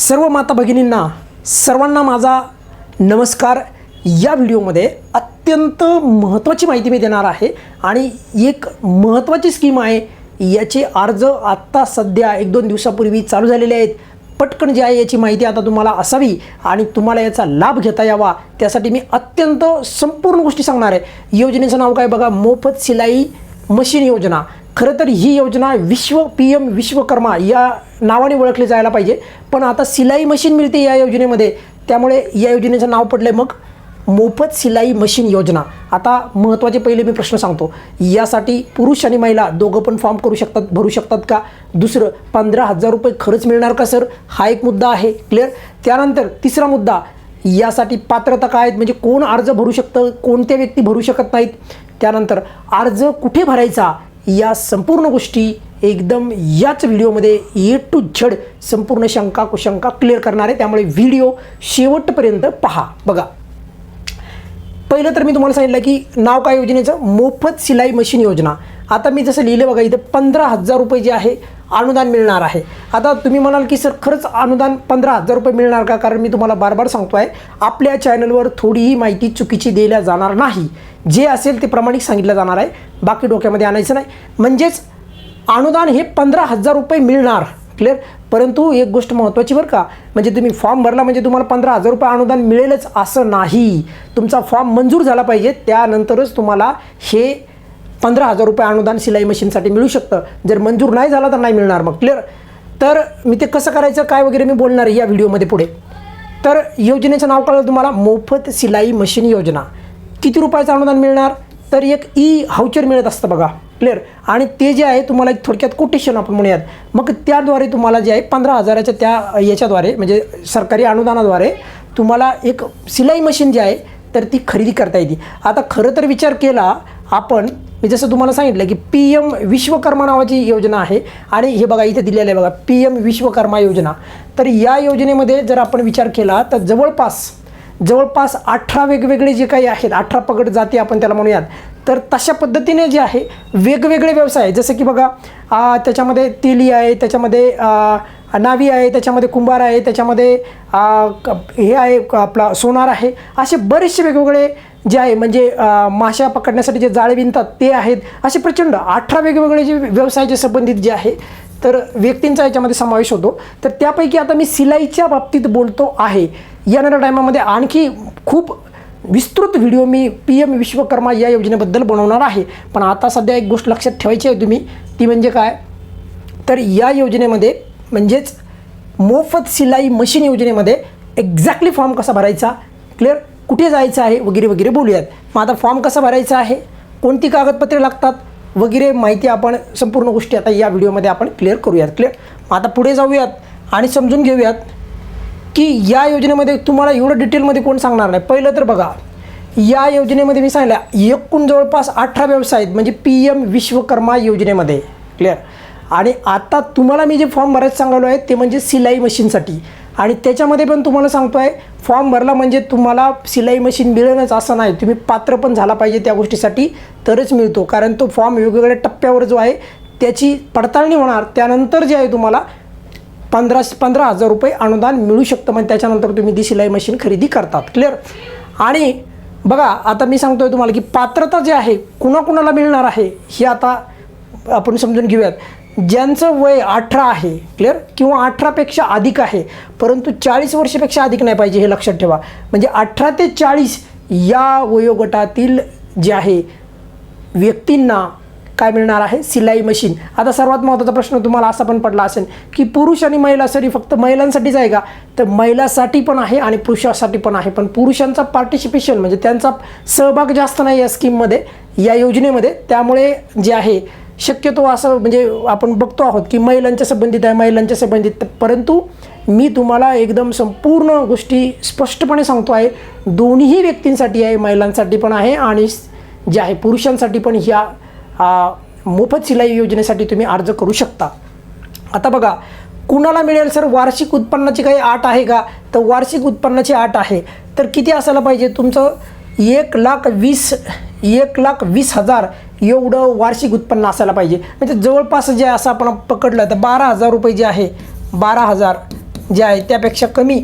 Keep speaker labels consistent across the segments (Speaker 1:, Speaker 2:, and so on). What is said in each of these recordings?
Speaker 1: सर्व माता भगिनींना सर्वांना माझा नमस्कार. या व्हिडिओमध्ये अत्यंत महत्त्वाची माहिती मी देणार आहे आणि एक महत्त्वाची स्कीम आहे. याचे अर्ज आत्ता सध्या एक दोन दिवसापूर्वी चालू झालेले आहेत. पटकन जे आहे याची माहिती आता तुम्हाला असावी आणि तुम्हाला याचा लाभ घेता यावा. त्यासाठी मी अत्यंत संपूर्ण गोष्टी सांगणार आहे. योजनेचं नाव काय बघा? मोफत सिलाई मशीन योजना. खरं तर ही योजना विश्व पी एम विश्वकर्मा या नावाने ओळखली जायला पाहिजे. पण आता सिलाई मशीन मिळते या योजनेमध्ये. त्यामुळे या योजनेचं नाव पडलं आहे मग मोफत सिलाई मशीन योजना. आता महत्त्वाचे पहिले मी प्रश्न सांगतो. यासाठी पुरुष आणि महिला दोघं पण फॉर्म करू शकतात भरू शकतात का? दुसरं पंधरा हजार रुपये खरंच मिळणार का सर? हा एक मुद्दा आहे. क्लिअर त्यानंतर तिसरा मुद्दा यासाठी पात्रता काय आहेत? म्हणजे कोण अर्ज भरू शकतं? कोणत्या व्यक्ती भरू शकत नाहीत? त्यानंतर अर्ज कुठे भरायचा? या संपूर्ण गोष्टी एकदम याच व्हिडिओमध्ये ए टू झड संपूर्ण शंका कुशंका क्लिअर करणार आहे. त्यामुळे व्हिडिओ शेवटपर्यंत पहा. बघा. पहिलं तर मी तुम्हाला सांगितलं की नाव काय योजनेचं? मोफत सिलाई मशीन योजना. आता मी जसं लिहिलं बघा इथं पंधरा हजार रुपये जे आहे अनुदान मिळणार आहे. आता तुम्ही म्हणाल की सर खरंच अनुदान पंधरा हजार रुपये मिळणार का? कारण मी तुम्हाला बार बार सांगतो आहे आपल्या चॅनलवर थोडीही माहिती चुकीची दिल्या जाणार नाही. जे असेल ते प्रामाणिक सांगितलं जाणार आहे. बाकी डोक्यामध्ये आणायचं नाही. म्हणजेच अनुदान हे पंधरा हजार रुपये मिळणार. क्लिअर परंतु एक गोष्ट महत्त्वाची बरं का म्हणजे तुम्ही फॉर्म भरला म्हणजे तुम्हाला पंधरा हजार रुपये अनुदान मिळेलच असं नाही. तुमचा फॉर्म मंजूर झाला पाहिजे त्यानंतरच तुम्हाला हे पंधरा हजार रुपये अनुदान सिलाई मशीनसाठी मिळू शकतं. जर मंजूर नाही झाला तर नाही मिळणार मग. क्लिअर तर मी ते कसं करायचं काय वगैरे मी बोलणार आहे या व्हिडिओमध्ये पुढे. तर योजनेचं नाव कळलं तुम्हाला? मोफत सिलाई मशीन योजना. किती रुपयाचं अनुदान मिळणार? तर एक ई हाउचर मिळत असतं बघा. क्लिअर आणि ते जे आहे तुम्हाला एक थोडक्यात कोटेशन आपण म्हणूयात. मग त्याद्वारे तुम्हाला जे आहे पंधरा हजाराच्या त्या याच्याद्वारे म्हणजे सरकारी अनुदानाद्वारे तुम्हाला एक सिलाई मशीन जी आहे तर ती खरेदी करता येते. आता खरं तर विचार केला आपण मी जसं तुम्हाला सांगितलं की पी एम विश्वकर्मा नावाची योजना आहे आणि हे बघा इथे दिलेलं आहे बघा पी एम विश्वकर्मा योजना. तर या योजनेमध्ये जर आपण विचार केला तर जवळपास जवळपास अठरा वेगवेगळे जे काही आहेत अठरा पगड जाती आपण त्याला म्हणूयात तर तशा पद्धतीने जे आहे वेगवेगळे व्यवसाय जसं की बघा त्याच्यामध्ये तेली आहे त्याच्यामध्ये नावी आहे त्याच्यामध्ये कुंभार आहे त्याच्यामध्ये क- हे आहे आपला सोनार आहे. असे बरेचसे वेगवेगळे जे आहे म्हणजे माशा पकडण्यासाठी जे जाळे विणतात ते आहेत. असे प्रचंड अठरा वेगवेगळे जे व्यवसायाचे संबंधित जे आहे तर व्यक्तींचा याच्यामध्ये समावेश होतो. तर त्यापैकी आता मी सिलाईच्या बाबतीत बोलतो आहे. येणाऱ्या टायमामध्ये आणखी खूप विस्तृत व्हिडिओ मी पी एम विश्वकर्मा या योजनेबद्दल बनवणार आहे. पण आता सध्या एक गोष्ट लक्षात ठेवायची आहे तुम्ही. ती म्हणजे काय? तर या योजनेमध्ये म्हणजेच मोफत सिलाई मशीन योजनेमध्ये एक्झॅक्टली फॉर्म कसा भरायचा? क्लिअर? कुठे जायचं आहे वगैरे वगैरे बोलूयात. मग आता फॉर्म कसा भरायचा आहे? कोणती कागदपत्रे लागतात? वगैरे माहिती आपण संपूर्ण गोष्टी आता या व्हिडिओमध्ये आपण क्लिअर करूयात. क्लिअर मग आता पुढे जाऊयात आणि समजून घेऊयात की या योजनेमध्ये तुम्हाला एवढं डिटेलमध्ये कोण सांगणार नाही. पहिलं तर बघा या योजनेमध्ये मी सांगितलं एकूण जवळपास अठरा व्यवसाय आहेत म्हणजे पी एम विश्वकर्मा योजनेमध्ये. क्लिअर आणि आता तुम्हाला मी जे फॉर्म भरायचं सांगालो आहे ते म्हणजे सिलाई मशीनसाठी. आणि त्याच्यामध्ये पण तुम्हाला सांगतो आहे फॉर्म भरला म्हणजे तुम्हाला सिलाई मशीन मिळेलच असं नाही. तुम्ही पात्र पण झाला पाहिजे त्या गोष्टीसाठी तरच मिळतो. कारण तो फॉर्म वेगवेगळ्या टप्प्यावर जो आहे त्याची पडताळणी होणार. त्यानंतर जे आहे तुम्हाला पंधरा पंधरा हजार रुपये अनुदान मिळू शकतं. मग त्याच्यानंतर तुम्ही ती सिलाई मशीन खरेदी करतात. क्लिअर आणि बघा आता मी सांगतो आहे तुम्हाला की पात्रता जे आहे कुणाकुणाला मिळणार आहे हे आता आपण समजून घेऊयात. ज्यांचं वय अठरा आहे क्लिअर किंवा अठरापेक्षा अधिक आहे परंतु चाळीस वर्षापेक्षा अधिक नाही पाहिजे हे लक्षात ठेवा. म्हणजे अठरा ते चाळीस या वयोगटातील जे आहे व्यक्तींना काय मिळणार आहे? सिलाई मशीन. आता सर्वात महत्त्वाचा प्रश्न तुम्हाला असा पण पडला असेल की पुरुष आणि महिला सरी फक्त महिलांसाठीच आहे का? तर महिलासाठी पण आहे आणि पुरुषासाठी पण आहे. पण पुरुषांचा पार्टिसिपेशन म्हणजे त्यांचा सहभाग जास्त नाही या स्कीममध्ये या योजनेमध्ये. त्यामुळे जे आहे शक्यतो असं म्हणजे आपण बघतो आहोत की महिलांच्या संबंधित आहे महिलांच्या संबंधित. परंतु मी तुम्हाला एकदम संपूर्ण गोष्टी स्पष्टपणे सांगतो आहे. दोन्ही व्यक्तींसाठी आहे महिलांसाठी पण आहे आणि जे आहे पुरुषांसाठी पण ह्या मोफत शिलाई योजनेसाठी तुम्ही अर्ज करू शकता. आता बघा कुणाला मिळेल सर? वार्षिक उत्पन्नाची काही आट आहे का? तर वार्षिक उत्पन्नाची आट आहे. तर किती असायला पाहिजे? तुमचं एक लाख वीस एक लाख वीस हजार एवढं वार्षिक उत्पन्न असायला पाहिजे. म्हणजे जवळपास जे असं आपण पकडलं तर बारा हजार रुपये जे आहे बारा हजार जे आहे त्यापेक्षा कमी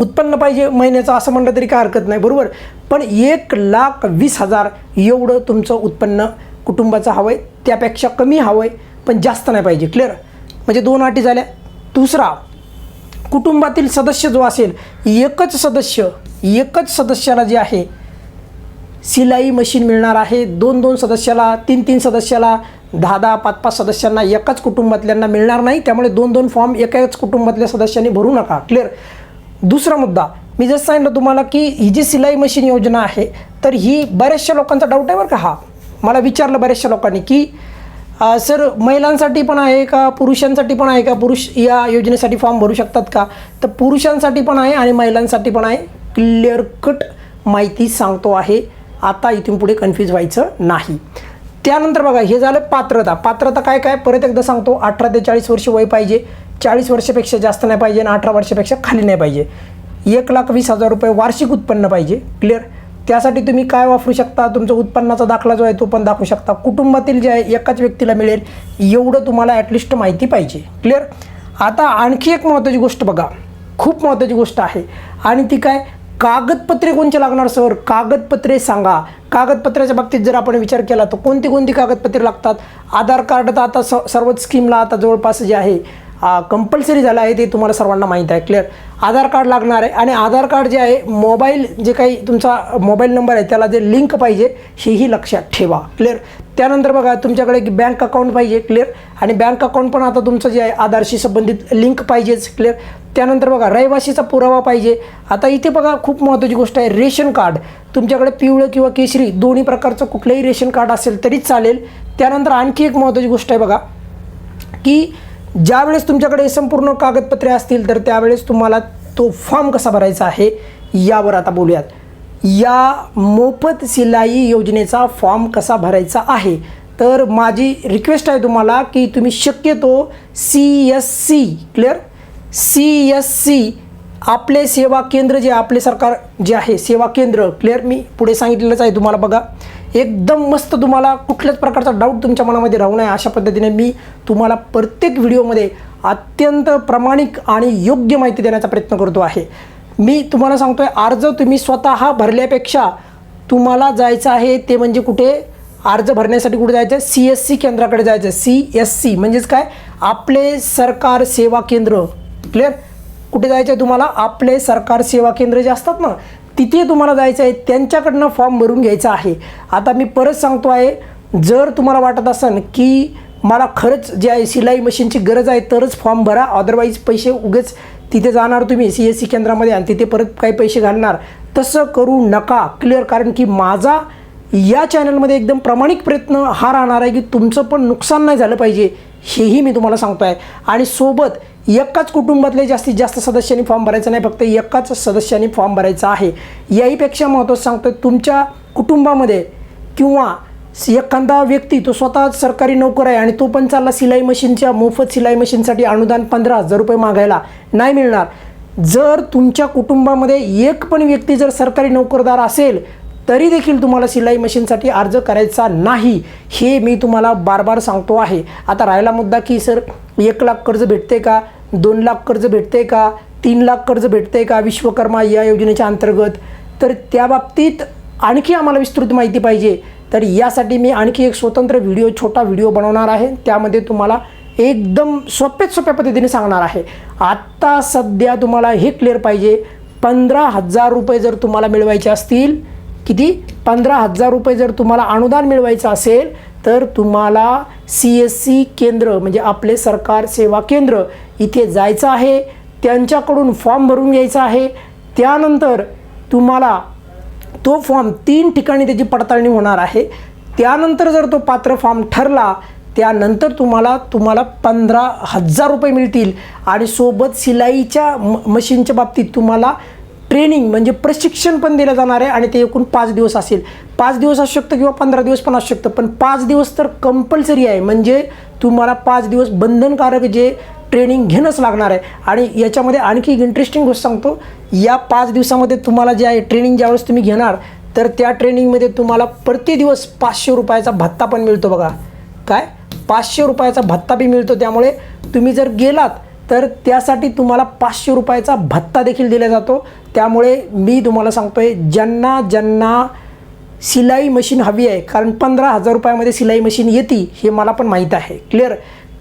Speaker 1: उत्पन्न पाहिजे महिन्याचं असं म्हणलं तरी काय हरकत नाही बरोबर? पण एक लाख वीस हजार एवढं तुमचं उत्पन्न कुटुंबाचं हवं आहे त्यापेक्षा कमी हवं आहे पण जास्त नाही पाहिजे क्लिअर म्हणजे दोन अटी झाल्या. दुसरा कुटुंबातील सदस्य जो असेल एकच सदस्य एकच सदस्याला जे आहे सिलाई मशीन मिळणार आहे. दोन दोन सदस्याला तीन तीन सदस्याला दहा दहा पाच पाच सदस्यांना एकाच कुटुंबातल्यांना मिळणार नाही. त्यामुळे दोन दोन फॉर्म एकाच कुटुंबातल्या सदस्यांनी भरू नका. क्लिअर दुसरा मुद्दा. मी जसं सांगितलं तुम्हाला की ही जी सिलाई मशीन योजना आहे तर ही बऱ्याचशा लोकांचा डाऊट आहे बरं का हा. मला विचारलं बऱ्याचशा लोकांनी की सर महिलांसाठी पण आहे का पुरुषांसाठी पण आहे का? पुरुष या योजनेसाठी फॉर्म भरू शकतात का? तर पुरुषांसाठी पण आहे आणि महिलांसाठी पण आहे. क्लिअर कट माहिती सांगतो आहे. आता इथून पुढे कन्फ्यूज व्हायचं नाही. त्यानंतर बघा हे झालं पात्रता. पात्रता काय काय? परत एकदा सांगतो अठरा ते चाळीस वर्ष वय पाहिजे. चाळीस वर्षापेक्षा जास्त नाही पाहिजे आणि अठरा वर्षापेक्षा खाली नाही पाहिजे. एक लाख वीस हजार रुपये वार्षिक उत्पन्न पाहिजे. क्लिअर त्यासाठी तुम्ही काय वापरू शकता? तुमचा उत्पन्नाचा दाखला जो आहे तो पण दाखवू शकता. कुटुंबातील जे आहे एकाच व्यक्तीला मिळेल एवढं तुम्हाला ॲटलिस्ट माहिती पाहिजे. क्लिअर आता आणखी एक महत्त्वाची गोष्ट बघा. खूप महत्त्वाची गोष्ट आहे. आणि ती काय? कागदपत्रे कोणचे लागणार सर? कागदपत्रे सांगा. कागदपत्राच्या बाबतीत जर आपण विचार केला तर कोणती कोणती कागदपत्रे लागतात? आधार कार्ड तर आता स सर्वच स्कीमला आता जवळपास जे आहे कंपल्सरी झालं आहे ते तुम्हाला सर्वांना माहीत आहे क्लिअर आधार कार्ड लागणार आहे आणि आधार कार्ड जे आहे मोबाईल जे काही तुमचा मोबाईल नंबर आहे त्याला जे लिंक पाहिजे हेही लक्षात ठेवा क्लिअर त्यानंतर बघा तुमच्याकडे एक बँक अकाउंट पाहिजे क्लिअर आणि बँक अकाउंट पण आता तुमचं जे आहे आधारशी संबंधित लिंक पाहिजेच क्लिअर त्यानंतर बघा रहिवासीचा पुरावा पाहिजे. आता इथे बघा खूप महत्त्वाची गोष्ट आहे रेशन कार्ड. तुमच्याकडे पिवळं किंवा केशरी दोन्ही प्रकारचं कुठलंही रेशन कार्ड असेल तरीच चालेल. त्यानंतर आणखी एक महत्त्वाची गोष्ट आहे बघा की ज्यावेळेस तुमच्याकडे संपूर्ण कागदपत्रे असतील तर त्यावेळेस तुम्हाला तो फॉर्म कसा भरायचा आहे यावर आता बोलूयात. या मोफत सिलाई योजनेचा फॉर्म कसा भरायचा आहे? तर माझी रिक्वेस्ट आहे तुम्हाला की तुम्ही शक्यतो C S C clear? C S C आपले सेवा केंद्र जे आपले सरकार जे आहे सेवा केंद्र क्लिअर मी पुढे सांगितलेलंच आहे तुम्हाला बघा. एकदम मस्त तुम्हाला कुठल्याच प्रकारचा डाऊट तुमच्या मनामध्ये राहू नये अशा पद्धतीने मी तुम्हाला प्रत्येक व्हिडिओमध्ये अत्यंत प्रामाणिक आणि योग्य माहिती देण्याचा प्रयत्न करतो आहे. मी तुम्हाला सांगतोय अर्ज तुम्ही स्वतः भरल्यापेक्षा तुम्हाला जायचं आहे ते म्हणजे कुठे? अर्ज भरण्यासाठी कुठे जायचं? सी एस सी केंद्राकडे जायचं सी एस सी म्हणजेच काय? आपले सरकार सेवा केंद्र. क्लिअर कुठे जायचं आहे तुम्हाला? आपले सरकार सेवा केंद्र जे असतात ना तिथे तुम्हाला जायचं आहे त्यांच्याकडनं फॉर्म भरून घ्यायचा आहे. आता मी परत सांगतो आहे जर तुम्हाला वाटत असेल की मला खरंच जे आहे सिलाई मशीनची गरज आहे तरच फॉर्म भरा. अदरवाईज पैसे उगेच तिथे जाणार तुम्ही सी एस सी केंद्रामध्ये आणि तिथे परत काही पैसे घालणार. तसं करू नका. क्लिअर कारण की माझा या चॅनलमध्ये एकदम प्रामाणिक प्रयत्न हा राहणार आहे की तुमचं पण नुकसान नाही झालं पाहिजे हेही मी तुम्हाला सांगतो आहे आणि सोबत एकाच कुटुंबातले जास्तीत जास्त सदस्यांनी फॉर्म भरायचा नाही फक्त एकाच सदस्यांनी फॉर्म भरायचा आहे. याहीपेक्षा महत्त्वाचं सांगतो तुमच्या कुटुंबामध्ये किंवा एखादा व्यक्ती तो स्वतः सरकारी नोकर आहे आणि तो पण चालला सिलाई मशीनच्या मोफत सिलाई मशीनसाठी अनुदान पंधरा हजार रुपये मागायला नाही मिळणार. जर तुमच्या कुटुंबामध्ये एक पण व्यक्ती जर सरकारी नोकरदार असेल तरी देखील तुम्हाला सिलाई मशीनसाठी अर्ज करायचा नाही हे मी तुम्हाला बार बार सांगतो आहे. आता राहिला मुद्दा की सर एक लाख कर्ज भेटते का? दोन लाख कर्ज भेटते का? तीन लाख कर्ज भेटते का विश्वकर्मा या योजनेच्या अंतर्गत? तर त्या बाबतीत आणखी आम्हाला विस्तृत माहिती पाहिजे. तर यासाठी मी आणखी एक स्वतंत्र व्हिडिओ छोटा व्हिडिओ बनवणार आहे. त्यामध्ये तुम्हाला एकदम सोप्यात सोप्या पद्धतीने सांगणार आहे. आत्ता सध्या तुम्हाला हे क्लिअर पाहिजे. पंधरा हजार रुपये जर तुम्हाला मिळवायचे असतील किती? पंधरा हजार रुपये जर तुम्हाला अनुदान मिळवायचं असेल तर तुम्हाला सी एस सी केंद्र म्हणजे आपले सरकार सेवा केंद्र इथे जायचं आहे. त्यांच्याकडून फॉर्म भरून घ्यायचा आहे. त्यानंतर तुम्हाला तो फॉर्म तीन ठिकाणी त्याची पडताळणी होणार आहे. त्यानंतर जर तो पात्र फॉर्म ठरला त्यानंतर तुम्हाला तुम्हाला पंधरा हजार रुपये मिळतील. आणि सोबत सिलाईच्या म मशीनच्या बाबतीत तुम्हाला ट्रेनिंग म्हणजे प्रशिक्षण पण दिलं जाणार आहे आणि ते एकूण पाच दिवस असेल. पाच दिवस असू शकतं किंवा पंधरा दिवस पण असू शकतं पण पाच दिवस तर कंपल्सरी आहे. म्हणजे तुम्हाला पाच दिवस बंधनकारक जे ट्रेनिंग घेणंच लागणार आहे. आणि याच्यामध्ये आणखी एक इंटरेस्टिंग गोष्ट सांगतो. या पाच दिवसामध्ये तुम्हाला जे आहे ट्रेनिंग ज्यावेळेस तुम्ही घेणार तर त्या ट्रेनिंगमध्ये तुम्हाला प्रति दिवस पाचशे रुपयाचा भत्ता पण मिळतो बघा. काय? पाचशे रुपयाचा भत्ता बी मिळतो. त्यामुळे तुम्ही जर गेलात तर त्यासाठी तुम्हाला पाचशे रुपयाचा भत्ता देखील दिला जातो. त्यामुळे मी तुम्हाला सांगतो आहे ज्यांना ज्यांना सिलाई मशीन हवी आहे कारण पंधरा हजार रुपयामध्ये सिलाई मशीन येते हे मला पण माहीत आहे. क्लिअर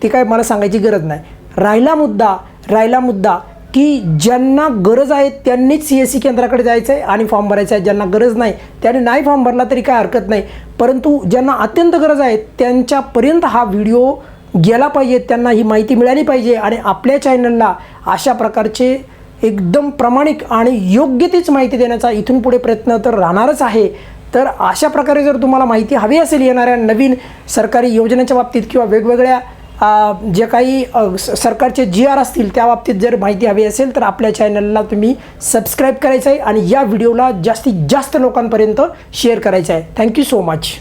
Speaker 1: ती काय मला सांगायची गरज नाही. राहिला मुद्दा राहिला मुद्दा की ज्यांना गरज आहे त्यांनीच सी एस सी केंद्राकडे जायचं आहे आणि फॉर्म भरायचा आहे ज्यांना गरज नाही त्याने नाही फॉर्म भरला तरी काय हरकत नाही. परंतु ज्यांना अत्यंत गरज आहे त्यांच्यापर्यंत हा व्हिडिओ गेला पाहिजे त्यांना ही माहिती मिळाली पाहिजे आणि आपल्या चॅनलला अशा प्रकारचे एकदम प्रामाणिक आणि योग्य तीच माहिती देण्याचा इथून पुढे प्रयत्न तर राहणारच आहे. तर अशा प्रकारे जर तुम्हाला माहिती हवी असेल येणाऱ्या नवीन सरकारी योजनेच्या बाबतीत किंवा वेगवेगळ्या जे काही सरकारचे जी आर असतील त्या बाबतीत जर माहिती हवी असेल तर आपल्या चॅनलला तुम्ही सबस्क्राईब करायचं आहे आणि या व्हिडिओला जास्तीत जास्त लोकांपर्यंत शेअर करायचं आहे. Thank you so much